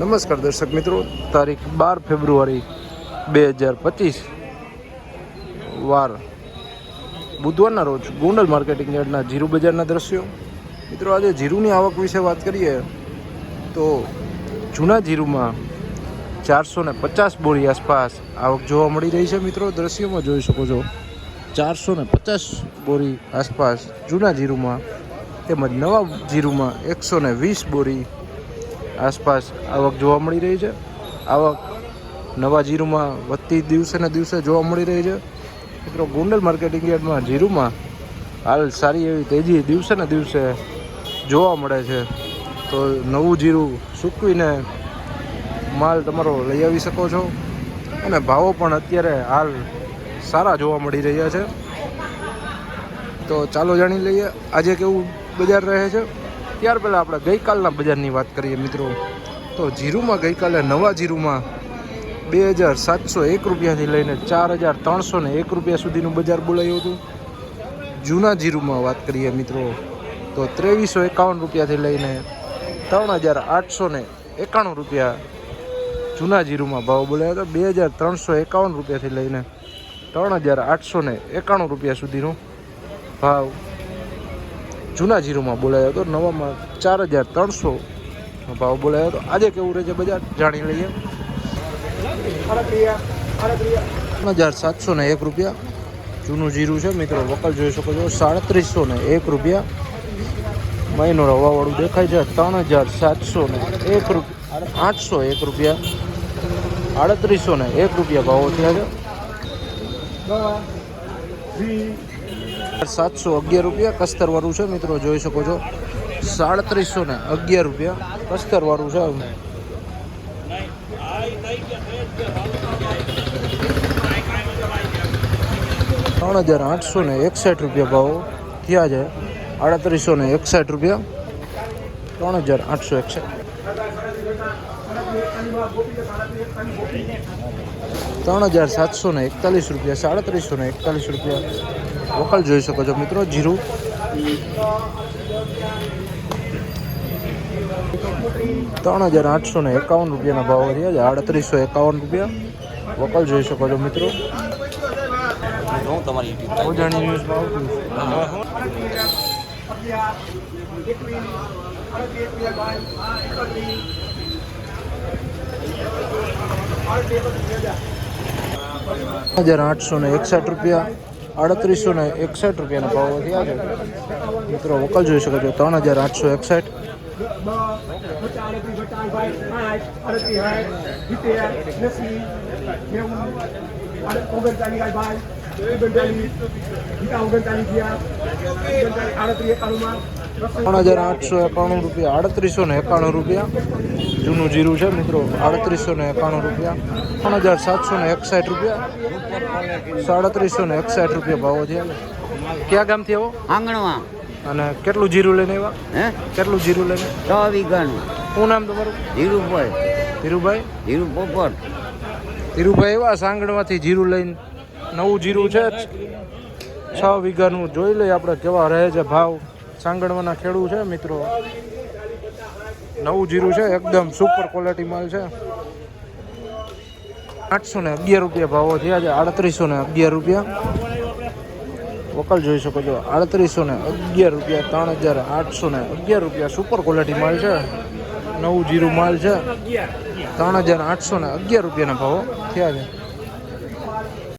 નમસ્કાર દર્શક મિત્રો, તારીખ બાર ફેબ્રુઆરી બે હજાર પચીસ, વાર બુધવારના રોજ ગોંડલ માર્કેટિંગ યાર્ડના જીરુ બજારના દ્રશ્યો. મિત્રો, આજે જીરુની આવક વિશે વાત કરીએ તો જૂના જીરુમાં ચારસો ને પચાસ બોરી આસપાસ આવક જોવા મળી રહી છે. મિત્રો, દ્રશ્યોમાં જોઈ શકો છો, ચારસો ને પચાસ બોરી આસપાસ જૂના જીરુમાં તેમજ નવા જીરુમાં એકસો ને વીસ બોરી આસપાસ આવક જોવા મળી રહી છે. આવક નવા જીરુમાં વધતી દિવસે ને દિવસે જોવા મળી રહી છે. મિત્રો, ગોંડલ માર્કેટિંગ યાર્ડમાં જીરુમાં હાલ સારી એવી તેજી દિવસે ને દિવસે જોવા મળે છે. તો નવું જીરું સૂકવીને માલ તમારો લઈ આવી શકો છો. અને ભાવો પણ અત્યારે હાલ સારા જોવા મળી રહ્યા છે. તો ચાલો જાણી લઈએ આજે કેવું બજાર રહે છે. ત્યાર પહેલાં આપણે ગઈકાલના બજારની વાત કરીએ મિત્રો, તો જીરુમાં ગઈકાલે નવા જીરુમાં બે હજાર સાતસો એક રૂપિયાથી લઈને ચાર હજાર ત્રણસો ને એક રૂપિયા સુધીનું બજાર બોલાયું હતું. જૂના જીરુમાં વાત કરીએ મિત્રો, તો ત્રેવીસો એકાવન રૂપિયાથી લઈને ત્રણ હજાર આઠસો ને એકાણું રૂપિયા જૂના જીરુમાં ભાવ બોલાયો હતો. બે હજાર ત્રણસો એકાવન રૂપિયાથી લઈને ત્રણ હજાર આઠસો ને એકાણું રૂપિયા સુધીનો ભાવ જૂના જીરુમાં બોલાયો હતો. નવામાં ચાર હજાર ત્રણસો ભાવ બોલાયો હતો. આજે કેવું રહે છે બજાર? જાણી લઈએ. ત્રણ હજાર સાતસો ને એક રૂપિયા. જૂનું જીરું છે. મિત્રો, વકલ જોઈ શકો છો. સાડત્રીસો ને એક રૂપિયા. મહિનો રવાવાળું દેખાય છે. ત્રણ હજાર સાતસો ને એક રૂપિયા આઠસો એક રૂપિયા. આડત્રીસો ને એક રૂપિયા ભાવો થયા છે. સાતસો અગિયાર રૂપિયા કસ્તરવાળું છે, મિત્રો, જોઈ શકો છો. સાડત્રીસો ને અગિયાર રૂપિયા કસ્તરવાળું છે. ત્રણ હજાર આઠસો ને એકસઠ રૂપિયા ભાવ થયા છે. આડત્રીસો ને એકસઠ રૂપિયા. ત્રણ હજાર આઠસો એકસઠ. ત્રણ હજાર સાતસો ને એકતાલીસ રૂપિયા, સાડત્રીસો ને એકતાલીસ રૂપિયા. વકલ જોઈ શકો છો મિત્રો, જીરું. ત્રણ હજાર આઠસો ને એકાવન રૂપિયાના ભાવ રહ્યા છે, આડત્રીસો એકાવન રૂપિયા. વકલ જોઈ શકો છો મિત્રો. હજાર આઠસો ને એકસઠ રૂપિયા. આડત્રીસો ને એકસઠ રૂપિયાના ભાવ થયા છે. મિત્રો, વકલ જોઈ શકો છો, ત્રણ હજાર આઠસો એકસઠ. ત્રણ હજાર આઠસો એકાણું રૂપિયા આડત્રીસો ને એકાણું રૂપિયા. જૂનું જીરું છે મિત્રો આડત્રીસો ને એકાણું રૂપિયા. ત્રણ હજાર સાતસો ને એકસાઠ રૂપિયા. સાડત્રીસો ને એકસાઠ રૂપિયા ભાવો થયા ક્યાં ગામથી આવો? આંગણવા. અને કેટલું જીરું લઈને આવ્યા? હે? કેટલું જીરું લઈને? છ વીઘાનું શું નામ તમારું? ધીરુભાઈ. ધીરુભાઈ? ધીરુ પોપટ. ધીરુભાઈ એવા સાંગણમાંથી જીરું લઈને નવું જીરું છે છ વીઘાનું જોઈ લઈએ આપણે કેવા રહે છે ભાવ. સાંગણવાના ખેડૂ છે, મિત્રો. નવું જીરું છે, એકદમ સુપર ક્વોલિટી માલ છે. આઠસો ને અગિયાર રૂપિયા ભાવો થયા છે આડત્રીસો ને અગિયાર રૂપિયા. વકલ જોઈ શકો છો, આડત્રીસો ને અગિયાર રૂપિયા, ત્રણ હજાર આઠસો ને અગિયાર રૂપિયા સુપર ક્વોલિટી માલ છે. નવું જીરું માલ છે, ત્રણ હજાર આઠસો ને અગિયાર રૂપિયાના ભાવો થયા છે.